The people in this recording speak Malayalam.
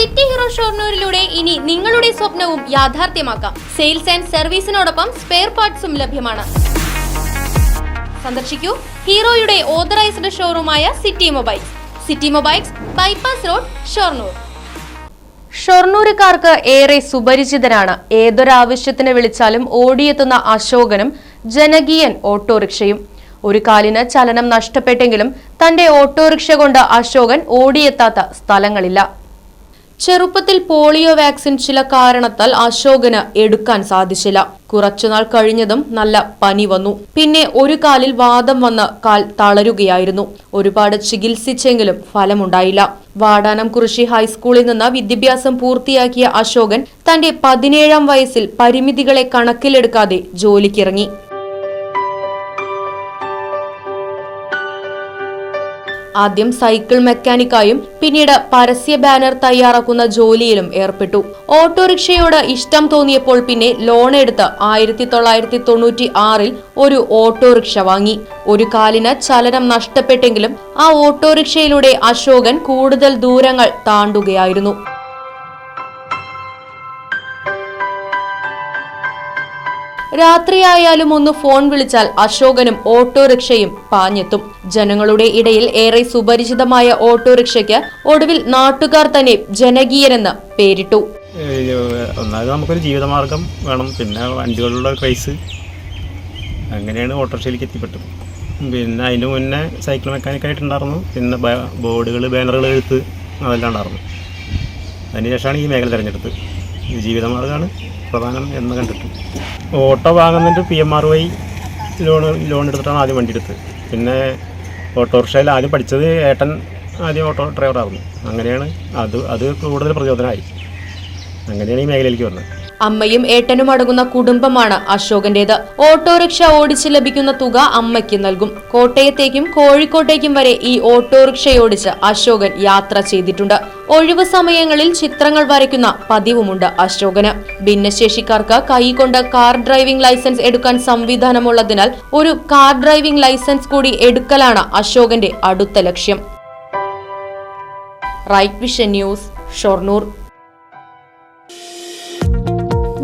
സിറ്റി ഹീറോ ഷോർണൂരിലൂടെ ഇനി നിങ്ങളുടെ സ്വപ്നവും യാഥാർത്ഥ്യമാക്കാം. സെയിൽസ് ആൻഡ് സർവീസിനോടൊപ്പം സ്പെയർ പാർട്സും ലഭ്യമാണ്. സന്ദർശിക്കൂ ഹീറോയുടെ authorised ഷോറൂമായ city mobiles. City mobiles bypass road Shoranur. ഷൊർണൂരുകാർക്ക് ഏറെ സുപരിചിതനാണ് ഏതൊരാവശ്യത്തിന് വിളിച്ചാലും ഓടിയെത്തുന്ന അശോകനും ജനകീയൻ ഓട്ടോറിക്ഷയും. ഒരു കാലിന് ചലനം നഷ്ടപ്പെട്ടെങ്കിലും തന്റെ ഓട്ടോറിക്ഷ കൊണ്ട് അശോകൻ ഓടിയെത്താത്ത സ്ഥലങ്ങളില്ല. ചെറുപ്പത്തിൽ പോളിയോ വാക്സിൻ ചില കാരണത്താൽ അശോകന് എടുക്കാൻ സാധിച്ചില്ല. കുറച്ചുനാൾ കഴിഞ്ഞതും നല്ല പനി വന്നു. പിന്നെ ഒരു കാലിൽ വാദം വന്ന് കാൽ തളരുകയായിരുന്നു. ഒരുപാട് ചികിത്സിച്ചെങ്കിലും ഫലമുണ്ടായില്ല. വാടാനം കുറിശി ഹൈസ്കൂളിൽ നിന്ന് വിദ്യാഭ്യാസം പൂർത്തിയാക്കിയ അശോകൻ തന്റെ പതിനേഴാം വയസ്സിൽ പരിമിതികളെ കണക്കിലെടുക്കാതെ ജോലിക്കിറങ്ങി. ആദ്യം സൈക്കിൾ മെക്കാനിക്കായും പിന്നീട് പരസ്യ ബാനർ തയ്യാറാക്കുന്ന ജോലിയിലും ഏർപ്പെട്ടു. ഓട്ടോറിക്ഷയോട് ഇഷ്ടം തോന്നിയപ്പോൾ പിന്നെ ലോൺ എടുത്ത് ആയിരത്തി തൊള്ളായിരത്തി തൊണ്ണൂറ്റി ആറിൽ ഒരു ഓട്ടോറിക്ഷ വാങ്ങി. ഒരു കാലിന് ചലനം നഷ്ടപ്പെട്ടെങ്കിലും ആ ഓട്ടോറിക്ഷയിലൂടെ അശോകൻ കൂടുതൽ ദൂരങ്ങൾ താണ്ടുകയായിരുന്നു. രാത്രിയായാലും ഒന്ന് ഫോൺ വിളിച്ചാൽ അശോകനും ഓട്ടോറിക്ഷയും പാഞ്ഞെത്തും. ജനങ്ങളുടെ ഇടയിൽ ഏറെ സുപരിചിതമായ ഓട്ടോറിക്ഷയ്ക്ക് ഒടുവിൽ നാട്ടുകാർ തന്നെ ജനകീയനെന്ന് പേരിട്ടു. ഒന്നാമത് നമുക്കൊരു ജീവിതമാർഗം വേണം. പിന്നെ വണ്ടികളുടെ ക്രൈസ് അങ്ങനെയാണ് ഓട്ടോറിക്ഷയിലേക്ക് എത്തിപ്പെട്ടത്. പിന്നെ അതിന് മുന്നേ സൈക്കിൾ മെക്കാനിക്കായിട്ടുണ്ടായിരുന്നു പിന്നെ ബോർഡുകൾ ബാനറുകൾ എഴുത്ത് അതെല്ലാം ഉണ്ടായിരുന്നു. അതിനുശേഷമാണ് ഈ മേഖല തിരഞ്ഞെടുത്ത് ജീവിതമാർഗമാണ് പ്രധാനം എന്ന് കണ്ടിട്ട് auto വാങ്ങുന്നതിന്റെ P M R Y loan loan എടുത്തിട്ടാണ് ആദ്യം വണ്ടി എടുത്തത്. പിന്നെ ഓട്ടോറിക്ഷയിൽ ആദ്യം പഠിച്ചത് ഏട്ടൻ ആദ്യം ഓട്ടോ ഡ്രൈവറായിരുന്നു അങ്ങനെയാണ് അത് അത് കൂടുതൽ പ്രചോദനമായി. അങ്ങനെയാണ് ഈ മേഖലയിലേക്ക് വന്നത്. അമ്മയും ഏട്ടനും അടങ്ങുന്ന കുടുംബമാണ് അശോകന്റേത്. ഓട്ടോറിക്ഷ ഓടിച്ച് ലഭിക്കുന്ന തുക അമ്മയ്ക്ക് നൽകും. കോട്ടയത്തേക്കും കോഴിക്കോട്ടേക്കും വരെ ഈ ഓട്ടോറിക്ഷയോടിച്ച് അശോകൻ യാത്ര ചെയ്തിട്ടുണ്ട്. ഒഴിവു സമയങ്ങളിൽ ചിത്രങ്ങൾ വരയ്ക്കുന്ന പതിവുമുണ്ട് അശോകന്. ഭിന്നശേഷിക്കാർക്ക് കൈകൊണ്ട് കാർ ഡ്രൈവിംഗ് ലൈസൻസ് എടുക്കാൻ സംവിധാനമുള്ളതിനാൽ ഒരു കാർ ഡ്രൈവിംഗ് ലൈസൻസ് കൂടി എടുക്കലാണ് അശോകന്റെ അടുത്ത ലക്ഷ്യം. Right vision news Shoranur.